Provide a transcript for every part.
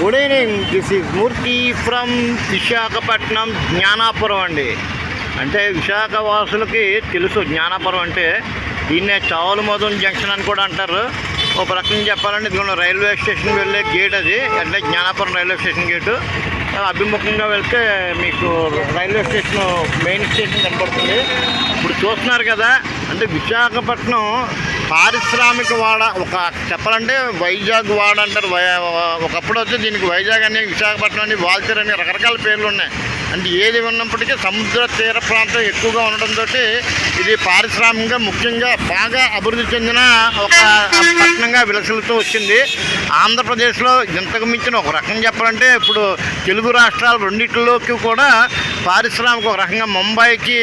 Good evening this is Murthy from Visakhapatnam Gnanapuram అండి. అంటే విశాఖ వాసులకి తెలుసు జ్ఞానాపురం అంటే దీన్నే చావుల మధున్ జంక్షన్ అని కూడా అంటారు. ఒక రకంగా చెప్పాలంటే ఇదిగో రైల్వే స్టేషన్ వెళ్ళే గేట్ అది. అంటే జ్ఞానాపురం రైల్వే స్టేషన్ గేటు. అభిముఖంగా వెళ్తే మీకు రైల్వే స్టేషన్ మెయిన్ స్టేషన్ కనపడుతుంది. ఇప్పుడు చూస్తున్నారు కదా అంటే విశాఖపట్నం పారిశ్రామిక వాడ ఒక చెప్పాలంటే వైజాగ్ వాడ అంటారు. ఒకప్పుడు వచ్చి దీనికి వైజాగ్ అని విశాఖపట్నం అని వాల్తేర్ అని రకరకాల పేర్లు ఉన్నాయి. అంటే ఏది ఉన్నప్పటికీ సముద్ర తీర ప్రాంతం ఎక్కువగా ఉండడంతో ఇది పారిశ్రామికంగా ముఖ్యంగా బాగా అభివృద్ధి చెందిన ఒక పట్టణంగా విలసిల్లుతూ వచ్చింది. ఆంధ్రప్రదేశ్లో ఇంతకు మించిన ఒక రకం చెప్పాలంటే ఇప్పుడు తెలుగు రాష్ట్రాలు రెండిట్లోకి కూడా పారిశ్రామిక ఒక రకంగా ముంబైకి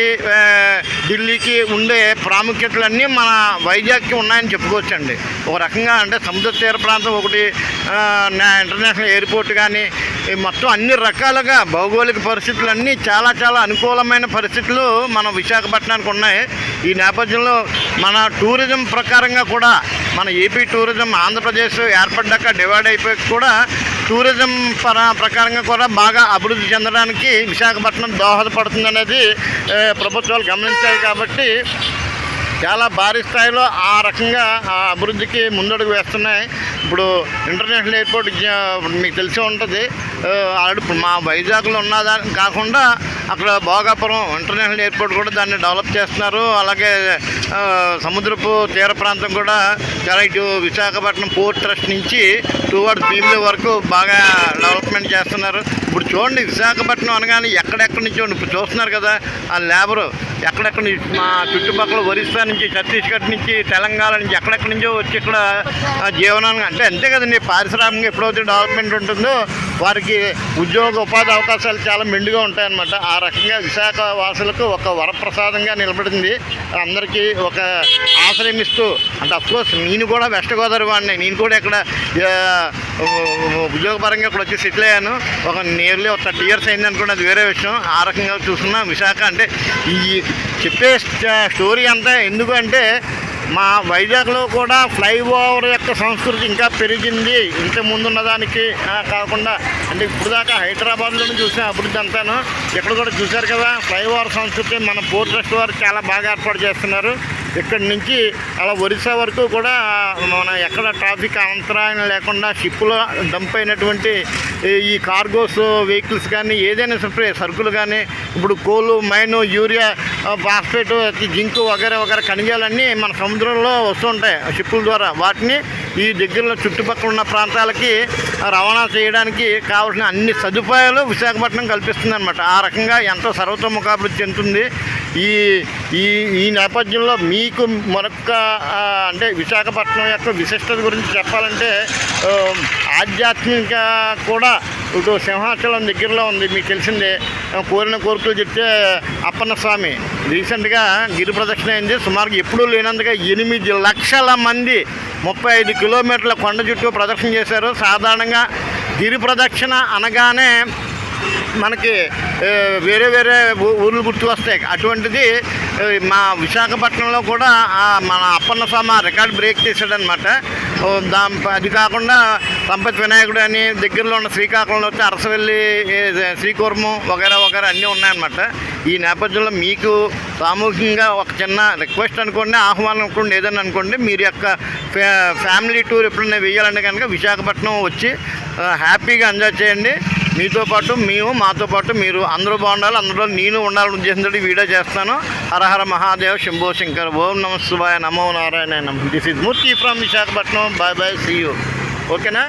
ఢిల్లీకి ఉండే ప్రాముఖ్యతలన్నీ మన వైజాగ్కి ఉన్నాయని చెప్పుకోవచ్చండి. ఒక రకంగా అంటే సముద్ర తీర ప్రాంతం ఒకటి ఇంటర్నేషనల్ ఎయిర్పోర్ట్ కానీ మొత్తం అన్ని రకాలుగా భౌగోళిక పరిస్థితులన్నీ చాలా చాలా అనుకూలమైన పరిస్థితులు మన విశాఖపట్నానికి ఉన్నాయి. ఈ నేపథ్యంలో మన టూరిజం ప్రకారంగా కూడా మన ఏపీ టూరిజం ఆంధ్రప్రదేశ్ ఏర్పడ్డాక డివైడ్ అయిపోయి కూడా టూరిజం పర ప్రకారంగా కూడా బాగా అభివృద్ధి చెందడానికి విశాఖపట్నం దోహదపడుతుంది అనేది ప్రభుత్వాలు గమనించాయి కాబట్టి చాలా భారీ స్థాయిలో ఆ రకంగా ఆ అభివృద్ధికి ముందడుగు వేస్తున్నాయి. ఇప్పుడు ఇంటర్నేషనల్ ఎయిర్పోర్ట్ మీకు తెలిసే ఉంటుంది. ఇప్పుడు మా వైజాగ్లో ఉన్నదాని కాకుండా అక్కడ భోగాపురం ఇంటర్నేషనల్ ఎయిర్పోర్ట్ కూడా దాన్ని డెవలప్ చేస్తున్నారు. అలాగే సముద్రపు తీర ప్రాంతం కూడా చాలా ఇటు విశాఖపట్నం పోర్ట్ ట్రస్ట్ నుంచి టువర్డ్ ఫీల్డ్ వరకు బాగా డెవలప్మెంట్ చేస్తున్నారు. ఇప్పుడు చూడండి విశాఖపట్నం అనగానే ఎక్కడెక్కడి నుంచి ఇప్పుడు చూస్తున్నారు కదా ఆ లేబరు ఎక్కడెక్కడి నుంచి మా చుట్టుపక్కల ఒరిస్సా నుంచి ఛత్తీస్గఢ్ నుంచి తెలంగాణ నుంచి ఎక్కడెక్కడి నుంచో వచ్చి ఇక్కడ జీవనాన్ని అంటే అంతే కదండి పారిశ్రామికంగా ఎప్పుడైతే డెవలప్మెంట్ ఉంటుందో వారికి ఉద్యోగ ఉపాధి అవకాశాలు చాలా మెండుగా ఉంటాయన్నమాట. ఆ రకంగా విశాఖ వాసులకు ఒక వరప్రసాదంగా నిలబడింది. అందరికీ ఒక ఆశ్రయం ఇస్తూ అంటే అఫ్కోర్స్ నేను కూడా వెస్ట్ గోదావరి వాడిని. నేను కూడా ఇక్కడ ఉద్యోగపరంగా ఇక్కడ వచ్చి సెటిల్ అయ్యాను. ఒక నియర్లీ ఒక థర్టీ ఇయర్స్ అయింది అనుకోండి అది వేరే విషయం. ఆ రకంగా చూస్తున్నా. విశాఖ అంటే ఈ చెప్పే స్టోరీ అంతా ఎందుకంటే మా వైజాగ్లో కూడా ఫ్లైఓవర్ యొక్క సంస్కృతి ఇంకా పెరిగింది. ఇంత ముందున్న దానికి కాకుండా అంటే ఇప్పుడు దాకా హైదరాబాద్లోనే చూసిన అభివృద్ధి అంతాను. ఇక్కడ కూడా చూశారు కదా ఫ్లైఓవర్ సంస్కృతి మన పోర్ట్ ట్రస్ట్ వారు చాలా బాగా ఏర్పాటు చేస్తున్నారు. ఇక్కడి నుంచి అలా ఒరిస్సా వరకు కూడా మన ఎక్కడ ట్రాఫిక్ అంతరాయం లేకుండా షిప్పులో డంప్ అయినటువంటి ఈ- కార్గోస్ వెహికల్స్ కానీ ఏదైనా సరే సరుకులు కానీ ఇప్పుడు coal mine urea phosphate zinc వగేరా వగేరా ఖనిజాలన్నీ మన సముద్రంలో వస్తుంటాయి షిప్పుల ద్వారా. వాటిని ఈ దగ్గరలో చుట్టుపక్కల ఉన్న ప్రాంతాలకి రవాణా చేయడానికి కావాల్సిన అన్ని సదుపాయాలు విశాఖపట్నం కల్పిస్తుందన్నమాట. ఆ రకంగా ఎంతో సర్వతోముఖాభివృద్ధి చెందుతుంది. ఈ ఈ ఈ నేపథ్యంలో మీకు మరొక అంటే విశాఖపట్నం యొక్క విశిష్టత గురించి చెప్పాలంటే ఆధ్యాత్మిక కూడా ఇటు సింహాచలం దగ్గరలో ఉంది. మీకు తెలిసిందే కోరిన కోరికలు చెప్తే అప్పన్న స్వామి. రీసెంట్గా గిరి ప్రదక్షిణ అయింది. సుమారుగా ఎప్పుడూ లేనందుగా ఎనిమిది లక్షల మంది ముప్పై ఐదు కిలోమీటర్ల కొండ చుట్టూ ప్రదక్షిణ చేశారు. సాధారణంగా గిరి ప్రదక్షిణ అనగానే మనకి వేరే వేరే ఊర్లు గుర్తు వస్తాయి. అటువంటిది మా విశాఖపట్నంలో కూడా మన అప్పన్న స్వామి ఆ రికార్డ్ బ్రేక్ చేశాడనమాట దా అది కాకుండా సంపత్ వినాయకుడు అని దగ్గరలో ఉన్న శ్రీకాకుళంలో వచ్చి అరసవెల్లి శ్రీకూర్మం వగేరా వగేరా అన్నీ ఉన్నాయన్నమాట. ఈ నేపథ్యంలో మీకు సామూహికంగా ఒక చిన్న రిక్వెస్ట్ అనుకోండి ఆహ్వానం అనుకోండి ఏదైనా అనుకోండి మీరు యొక్క ఫ్యా ఫ్యామిలీ టూర్ ఎప్పుడైనా వేయాలంటే కనుక విశాఖపట్నం వచ్చి హ్యాపీగా ఎంజాయ్ చేయండి. మీతో పాటు మేము మాతో పాటు మీరు అందరూ బాగుండాలి అందులో నేను ఉండాలని ఉద్దేశంతో వీడియో చేస్తాను హరహర మహాదేవ్ శంభో శంకర్ ఓం నమ శివాయ నమో నారాయణ నమ. This is Murthy from Visakhapatnam bye bye see you ఓకేనా